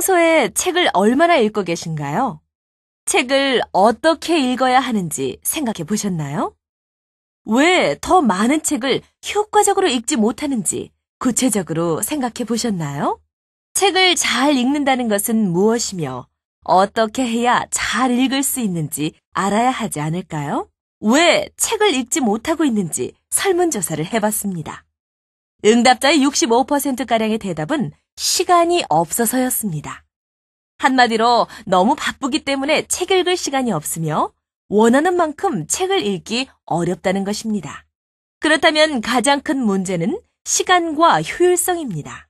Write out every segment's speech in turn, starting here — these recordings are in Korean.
평소에 책을 얼마나 읽고 계신가요? 책을 어떻게 읽어야 하는지 생각해 보셨나요? 왜 더 많은 책을 효과적으로 읽지 못하는지 구체적으로 생각해 보셨나요? 책을 잘 읽는다는 것은 무엇이며 어떻게 해야 잘 읽을 수 있는지 알아야 하지 않을까요? 왜 책을 읽지 못하고 있는지 설문조사를 해봤습니다. 응답자의 65%가량의 대답은 시간이 없어서였습니다. 한마디로 너무 바쁘기 때문에 책 읽을 시간이 없으며 원하는 만큼 책을 읽기 어렵다는 것입니다. 그렇다면 가장 큰 문제는 시간과 효율성입니다.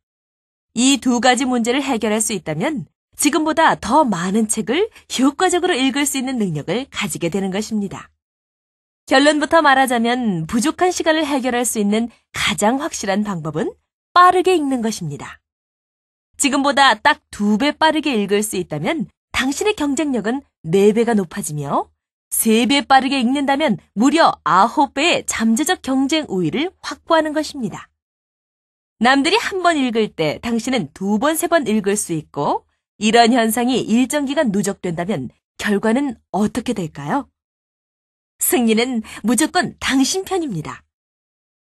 이 두 가지 문제를 해결할 수 있다면 지금보다 더 많은 책을 효과적으로 읽을 수 있는 능력을 가지게 되는 것입니다. 결론부터 말하자면 부족한 시간을 해결할 수 있는 가장 확실한 방법은 빠르게 읽는 것입니다. 지금보다 딱 두 배 빠르게 읽을 수 있다면 당신의 경쟁력은 4배가 높아지며 3배 빠르게 읽는다면 무려 9배의 잠재적 경쟁 우위를 확보하는 것입니다. 남들이 한 번 읽을 때 당신은 두 번, 세 번 읽을 수 있고 이런 현상이 일정 기간 누적된다면 결과는 어떻게 될까요? 승리는 무조건 당신 편입니다.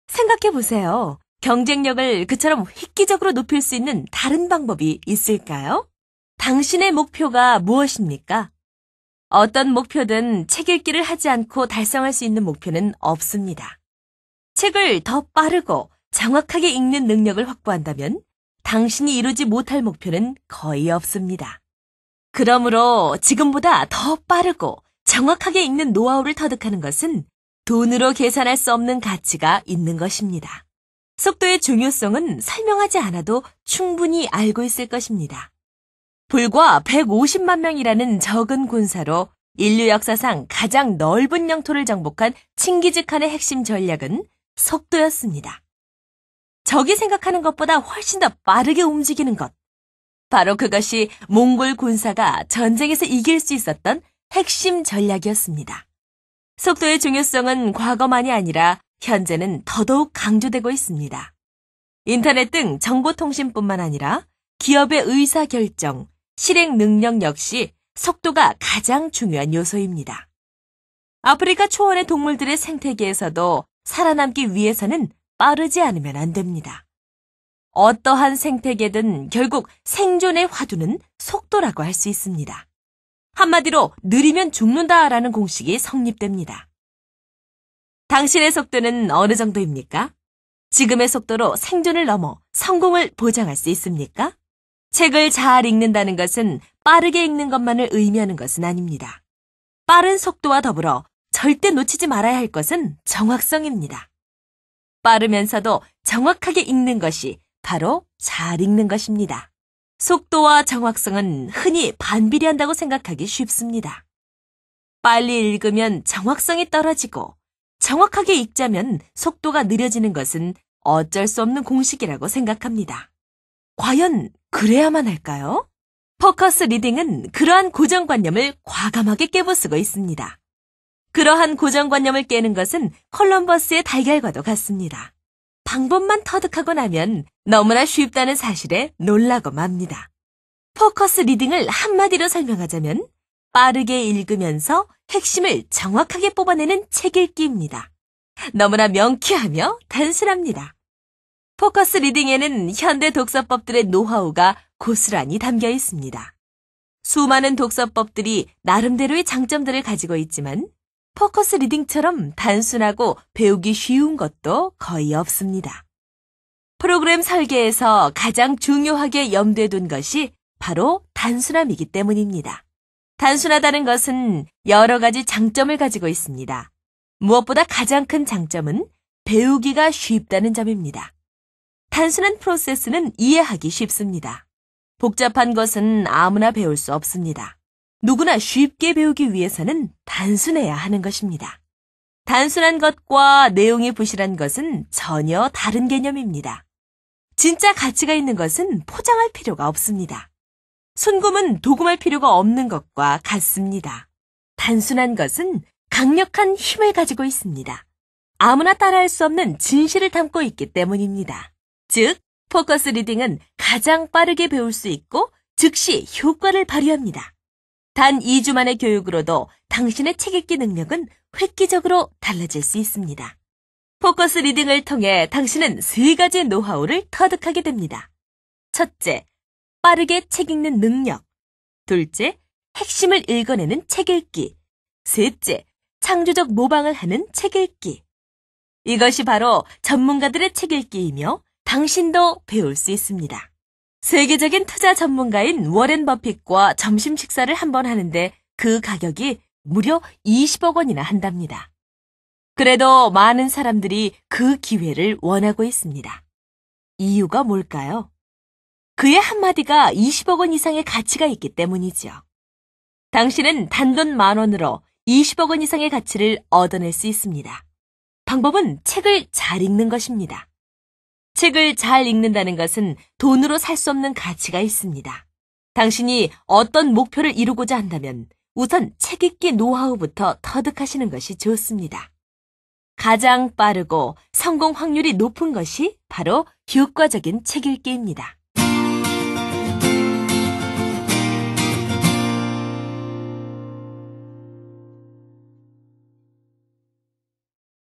생각해 보세요. 경쟁력을 그처럼 획기적으로 높일 수 있는 다른 방법이 있을까요? 당신의 목표가 무엇입니까? 어떤 목표든 책 읽기를 하지 않고 달성할 수 있는 목표는 없습니다. 책을 더 빠르고 정확하게 읽는 능력을 확보한다면 당신이 이루지 못할 목표는 거의 없습니다. 그러므로 지금보다 더 빠르고 정확하게 읽는 노하우를 터득하는 것은 돈으로 계산할 수 없는 가치가 있는 것입니다. 속도의 중요성은 설명하지 않아도 충분히 알고 있을 것입니다. 불과 150만 명이라는 적은 군사로 인류 역사상 가장 넓은 영토를 정복한 칭기즈칸의 핵심 전략은 속도였습니다. 적이 생각하는 것보다 훨씬 더 빠르게 움직이는 것. 바로 그것이 몽골 군사가 전쟁에서 이길 수 있었던 핵심 전략이었습니다. 속도의 중요성은 과거만이 아니라 현재는 더더욱 강조되고 있습니다. 인터넷 등 정보통신뿐만 아니라 기업의 의사결정, 실행 능력 역시 속도가 가장 중요한 요소입니다. 아프리카 초원의 동물들의 생태계에서도 살아남기 위해서는 빠르지 않으면 안 됩니다. 어떠한 생태계든 결국 생존의 화두는 속도라고 할 수 있습니다. 한마디로 느리면 죽는다라는 공식이 성립됩니다. 당신의 속도는 어느 정도입니까? 지금의 속도로 생존을 넘어 성공을 보장할 수 있습니까? 책을 잘 읽는다는 것은 빠르게 읽는 것만을 의미하는 것은 아닙니다. 빠른 속도와 더불어 절대 놓치지 말아야 할 것은 정확성입니다. 빠르면서도 정확하게 읽는 것이 바로 잘 읽는 것입니다. 속도와 정확성은 흔히 반비례한다고 생각하기 쉽습니다. 빨리 읽으면 정확성이 떨어지고 정확하게 읽자면 속도가 느려지는 것은 어쩔 수 없는 공식이라고 생각합니다. 과연 그래야만 할까요? 포커스 리딩은 그러한 고정관념을 과감하게 깨부수고 있습니다. 그러한 고정관념을 깨는 것은 콜럼버스의 달걀과도 같습니다. 방법만 터득하고 나면 너무나 쉽다는 사실에 놀라고 맙니다. 포커스 리딩을 한마디로 설명하자면 빠르게 읽으면서 핵심을 정확하게 뽑아내는 책 읽기입니다. 너무나 명쾌하며 단순합니다. 포커스 리딩에는 현대 독서법들의 노하우가 고스란히 담겨 있습니다. 수많은 독서법들이 나름대로의 장점들을 가지고 있지만 포커스 리딩처럼 단순하고 배우기 쉬운 것도 거의 없습니다. 프로그램 설계에서 가장 중요하게 염두에 둔 것이 바로 단순함이기 때문입니다. 단순하다는 것은 여러 가지 장점을 가지고 있습니다. 무엇보다 가장 큰 장점은 배우기가 쉽다는 점입니다. 단순한 프로세스는 이해하기 쉽습니다. 복잡한 것은 아무나 배울 수 없습니다. 누구나 쉽게 배우기 위해서는 단순해야 하는 것입니다. 단순한 것과 내용이 부실한 것은 전혀 다른 개념입니다. 진짜 가치가 있는 것은 포장할 필요가 없습니다. 손금은 도금할 필요가 없는 것과 같습니다. 단순한 것은 강력한 힘을 가지고 있습니다. 아무나 따라할 수 없는 진실을 담고 있기 때문입니다. 즉, 포커스 리딩은 가장 빠르게 배울 수 있고 즉시 효과를 발휘합니다. 단 2주 만의 교육으로도 당신의 책 읽기 능력은 획기적으로 달라질 수 있습니다. 포커스 리딩을 통해 당신은 세 가지 노하우를 터득하게 됩니다. 첫째, 빠르게 책 읽는 능력. 둘째, 핵심을 읽어내는 책 읽기. 셋째, 창조적 모방을 하는 책 읽기. 이것이 바로 전문가들의 책 읽기이며 당신도 배울 수 있습니다. 세계적인 투자 전문가인 워렌 버핏과 점심 식사를 한 번 하는데 그 가격이 무려 20억 원이나 한답니다. 그래도 많은 사람들이 그 기회를 원하고 있습니다. 이유가 뭘까요? 그의 한마디가 20억 원 이상의 가치가 있기 때문이죠. 당신은 단돈 만 원으로 20억 원 이상의 가치를 얻어낼 수 있습니다. 방법은 책을 잘 읽는 것입니다. 책을 잘 읽는다는 것은 돈으로 살 수 없는 가치가 있습니다. 당신이 어떤 목표를 이루고자 한다면 우선 책 읽기 노하우부터 터득하시는 것이 좋습니다. 가장 빠르고 성공 확률이 높은 것이 바로 효과적인 책 읽기입니다.